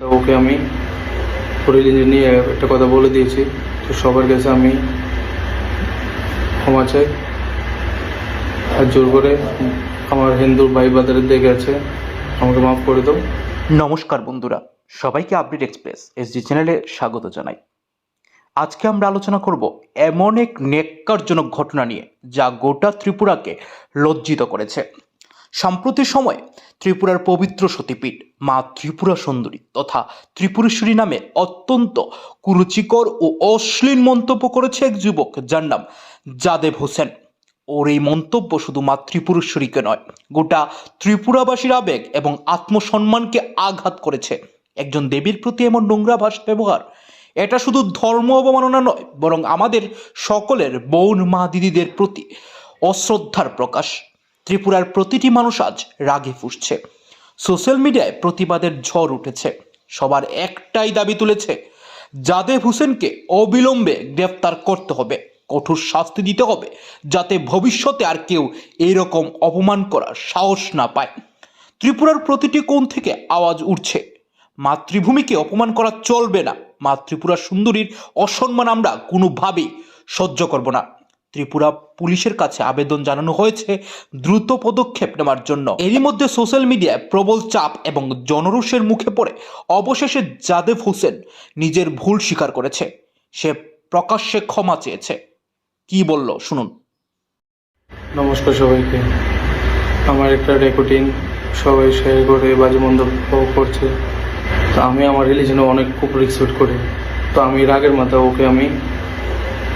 ওকে আমি হরিলিঞ্জ নিয়ে একটা কথা বলে দিয়েছি। তো সবার কাছে আমি ক্ষমা চাই। আর জোর করে আমার হিন্দু ভাই বাজারে দেখে আছে, আমাকে মাফ করে দাও। নমস্কার বন্ধুরা, সবাইকে আপডেট এক্সপ্রেস, এস এসডি চ্যানেলে স্বাগত জানাই। আজকে আমরা আলোচনা করব এমন এক নেককারজনক ঘটনা নিয়ে, যা গোটা ত্রিপুরাকে লজ্জিত করেছে। সাম্প্রতি সময়ে ত্রিপুরার পবিত্র সতীপীঠ মা ত্রিপুরা সুন্দরী তথা ত্রিপুরেশ্বরী নামে অত্যন্ত কুরুচিকর ও অশ্লীল মন্তব্য করেছে এক যুবক যার নাম যাদেব হোসেন। ওর এই মন্তব্য শুধু মা ত্রিপুরেশ্বরীকে নয়, গোটা ত্রিপুরাবাসীর আবেগ এবং আত্মসম্মানকে আঘাত করেছে। একজন দেবীর প্রতি এমন নোংরা ভাষা ব্যবহার এটা শুধু ধর্ম অবমাননা নয়, বরং আমাদের সকলের বোন মা দিদিদের প্রতি অশ্রদ্ধার প্রকাশ। ত্রিপুরার প্রতিটি মানুষ আজ রাগে ফুসছে। সোশ্যাল মিডিয়ায় প্রতিবাদের ঝড় উঠেছে। সবার একটাই দাবি তুলেছে জাদেব হোসেনকে অবিলম্বে গ্রেফতার করতে হবে, কঠোর শাস্তি দিতে হবে, যাতে ভবিষ্যতে আর কেউ এইরকম অপমান করার সাহস না পায়। ত্রিপুরার প্রতিটি কোণ থেকে আওয়াজ উঠছে, মাতৃভূমিকে অপমান করা চলবে না মা ত্রিপুরা সুন্দরীর অসম্মান আমরা কোনোভাবেই সহ্য করব না। ত্রিপুরা পুলিশের কাছে আবেদন জানানো হয়েছে দ্রুত পদক্ষেপ নেওয়ার জন্য। এরই মধ্যে সোশ্যাল মিডিয়ায় প্রবল চাপ এবং জনরোষের মুখে পড়ে অবশেষে যাদেব হোসেন নিজের ভুল স্বীকার করেছে। সে প্রকাশ্যে ক্ষমা চেয়েছে। কি বলল, শুনুন। নমস্কার সবাইকে। আমার একটা রেকর্ডিং সবাই শেয়ার করে বাজে মন্তব্য করছে। তো আমি আমার রিলিজনে অনেক খুব রেসপেক্ট করি। তো আমি রাগের মাথা ওকে আমি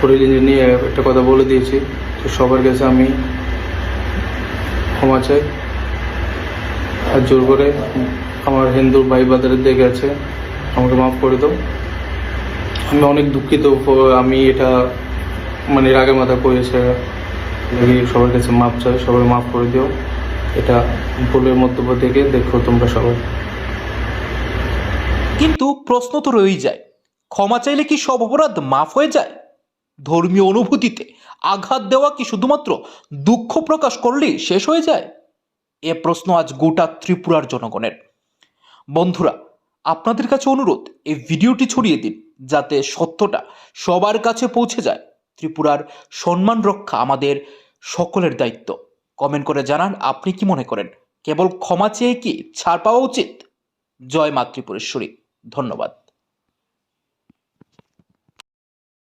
রিলিজন নিয়ে একটা কথা বলে দিয়েছি, তো সবার কাছে আমি ক্ষমা চাই। আর জোর করে আমার হিন্দু ভাই বাজারে দেখে আছে, আমাকে মাফ করে দাও। আমি অনেক দুঃখিত আমি এটা মানে রাগের মাথা করেছে। সবার কাছে মাপ চাই, সবাই মাফ করে দিও। এটা ভুলের মন্তব্য থেকে দেখো তোমরা সবাই। কিন্তু প্রশ্ন তো রয়েই যায়। ক্ষমা চাইলে কি সব অপরাধ মাফ হয়ে যায়? ধর্মীয় অনুভূতিতে আঘাত দেওয়া কি শুধুমাত্র দুঃখ প্রকাশ করলেই শেষ হয়ে যায়? এ প্রশ্ন আজ গোটা ত্রিপুরার জনগণের। বন্ধুরা, আপনাদের কাছে অনুরোধ, এই ভিডিওটি ছড়িয়ে দিন যাতে সত্যটা সবার কাছে পৌঁছে যায়। ত্রিপুরার সম্মান রক্ষা আমাদের সকলের দায়িত্ব। কমেন্ট করে জানান আপনি কি মনে করেন। কেবল ক্ষমা চেয়ে কি ছাড় পাওয়া উচিত? জয় মাতৃপুরেশ্বরী ধন্যবাদ।